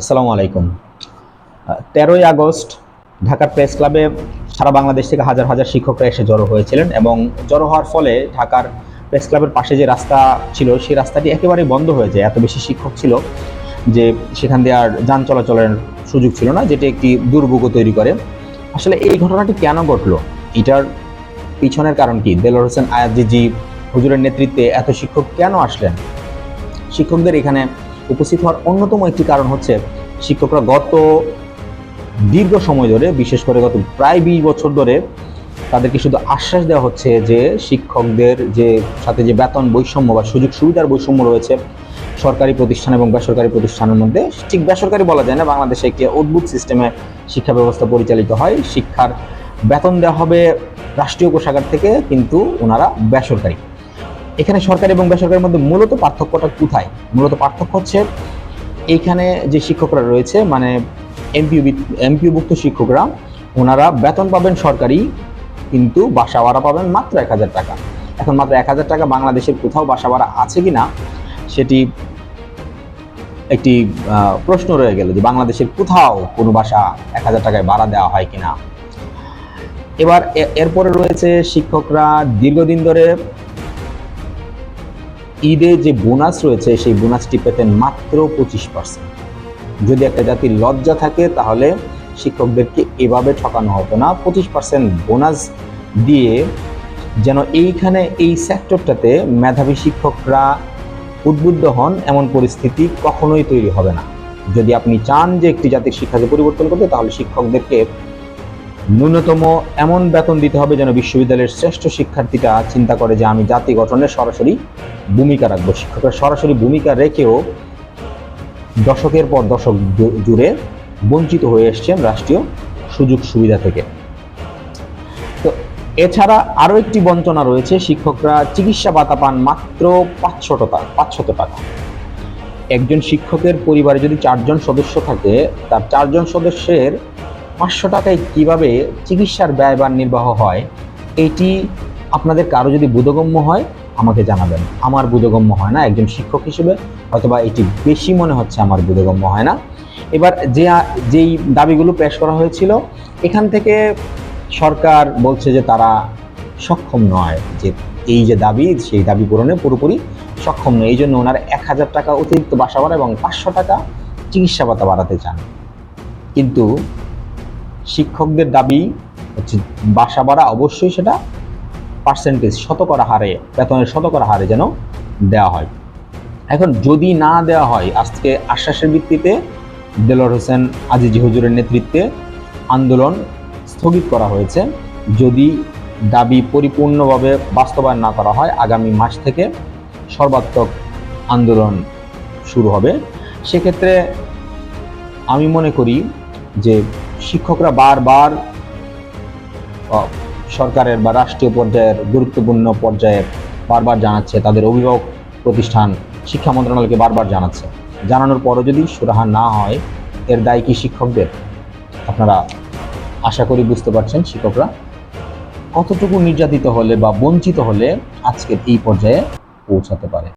আসসালামু আলাইকুম। তেরোই আগস্ট ঢাকার প্রেস ক্লাবে সারা বাংলাদেশ থেকে হাজার হাজার শিক্ষকরা এসে জড়ো হয়েছিলেন এবং জড়ো হওয়ার ফলে ঢাকার প্রেস ক্লাবের পাশে যে রাস্তা ছিল, সেই রাস্তাটি একেবারেই বন্ধ হয়ে যায়। এত বেশি শিক্ষক ছিল যে সেখান দিয়ে আর যান চলাচলের সুযোগ ছিল না, যেটি একটি দুর্ভোগ তৈরি করে। আসলে এই ঘটনাটি কেন ঘটলো? এটার পিছনের কারণ কি? দেলোর হোসেন আয়াজি হুজুরের নেতৃত্বে এত শিক্ষক কেন আসলেন? শিক্ষকদের এখানে উপস্থিত হওয়ার অন্যতম একটি কারণ হচ্ছে শিক্ষকরা গত দীর্ঘ সময় ধরে, বিশেষ করে গত প্রায় বিশ বছর ধরে, তাদেরকে শুধু আশ্বাস দেওয়া হচ্ছে যে শিক্ষকদের যে সাথে যে বেতন বৈষম্য বা সুযোগ সুবিধার বৈষম্য রয়েছে, সরকারি প্রতিষ্ঠান এবং বেসরকারি প্রতিষ্ঠানের মধ্যে, ঠিক বেসরকারি বলা যায় না, বাংলাদেশে একটি অদ্ভুত সিস্টেমে শিক্ষা ব্যবস্থা পরিচালিত হয়। শিক্ষার বেতন দেওয়া হবে রাষ্ট্রীয় কোষাগার থেকে, কিন্তু ওনারা বেসরকারি। এখানে সরকারি এবং বেসরকারির মধ্যে মূলত পার্থক্যটা কোথায়? মূলত পার্থক্য হচ্ছে এইখানে যে শিক্ষকরা রয়েছে মানে এমপিউ এমপিউভুক্ত শিক্ষকরা, ওনারা বেতন পাবেন সরকারি, কিন্তু বাসা ভাড়া পাবেন মাত্র এক হাজার টাকা। এখন মাত্র এক হাজার টাকা বাংলাদেশের কোথাও বাসা ভাড়া আছে কি না সেটি একটি প্রশ্ন রয়ে গেল যে বাংলাদেশের কোথাও কোনো বাসা এক হাজার টাকায় ভাড়া দেওয়া হয় কিনা। এবার এরপরে রয়েছে শিক্ষকরা দীর্ঘদিন ধরে ঈদে যে বোনাস রয়েছে, সেই বোনাসটি পেতেন মাত্র পঁচিশ পার্সেন্ট যদি একটা জাতির লজ্জা থাকে, তাহলে শিক্ষকদেরকে এভাবে ঠকানো হতো না। পঁচিশ পার্সেন্ট বোনাস দিয়ে যেন এইখানে, এই সেক্টরটাতে মেধাবী শিক্ষকরা উদ্বুদ্ধ হন, এমন পরিস্থিতি কখনোই তৈরি হবে না। যদি আপনি চান যে একটি জাতির শিক্ষাকে পরিবর্তন করতে, তাহলে শিক্ষকদেরকে ন্যূনতম এমন বেতন দিতে হবে যেন বিশ্ববিদ্যালয়ের শ্রেষ্ঠ শিক্ষার্থীটা চিন্তা করে যে আমি জাতি গঠনে সরাসরি ভূমিকা রাখব। শিক্ষকরা সরাসরি ভূমিকা রেখেও দশকের পর দশক জুড়ে বঞ্চিত হয়ে এসছেন রাষ্ট্রীয় সুযোগ সুবিধা থেকে। তো এছাড়া আরও একটি বঞ্চনা রয়েছে, শিক্ষকরা চিকিৎসা ভাতা পান মাত্র পাঁচশো টাকা, পাঁচশত টাকা। একজন শিক্ষকের পরিবারে যদি চারজন সদস্য থাকে, তার চারজন সদস্যের পাঁচশো টাকায় কীভাবে চিকিৎসার ব্যয়ভার নির্বাহ হয়, এটি আপনাদের কারও যদি বোধগম্য হয়, আমাকে জানাবেন। আমার বোধগম্য হয় না, একজন শিক্ষক হিসেবে, অথবা এটি বেশি মনে হচ্ছে আমার বোধগম্য হয় না। এবার যে, যেই দাবিগুলো পেশ করা হয়েছিল, এখান থেকে সরকার বলছে যে তারা সক্ষম নয়, যে এই যে দাবি, সেই দাবি পূরণে পুরোপুরি সক্ষম নয়। এই জন্য ওনারা এক হাজার টাকা অতিরিক্ত বাসা ভাড়া এবং পাঁচশো টাকা চিকিৎসা ভাতা বাড়াতে চান। কিন্তু শিক্ষকদের দাবি হচ্ছে বাসা ভাড়া অবশ্যই সেটা পার্সেন্টেজ শতকরা হারে, বেতনের শতকরা হারে যেন দেওয়া হয়। এখন যদি না দেওয়া হয়, আজকে আশ্বাসের ভিত্তিতে দেলোয়ার হোসেন আজিজি হুজুরের নেতৃত্বে আন্দোলন স্থগিত করা হয়েছে। যদি দাবি পরিপূর্ণভাবে বাস্তবায়ন না করা হয়, আগামী মাস থেকে সর্বাত্মক আন্দোলন শুরু হবে। সেক্ষেত্রে আমি মনে করি যে শিক্ষকরা বারবার সরকারের বা রাষ্ট্রীয় পর্যায়ের গুরুত্বপূর্ণ পর্যায়ে বারবার জানাচ্ছে, তাদের অভিভাবক প্রতিষ্ঠান, শিক্ষা মন্ত্রণালয়কে বারবার জানাচ্ছে। জানানোর পরও যদি সুরাহা না হয়, এর দায় কি শিক্ষকদের? আপনারা আশা করি বুঝতে পারছেন শিক্ষকরা। কতটুকু নির্যাতিত হলে বা বঞ্চিত হলে আজকের এই পর্যায়ে পৌঁছাতে পারে?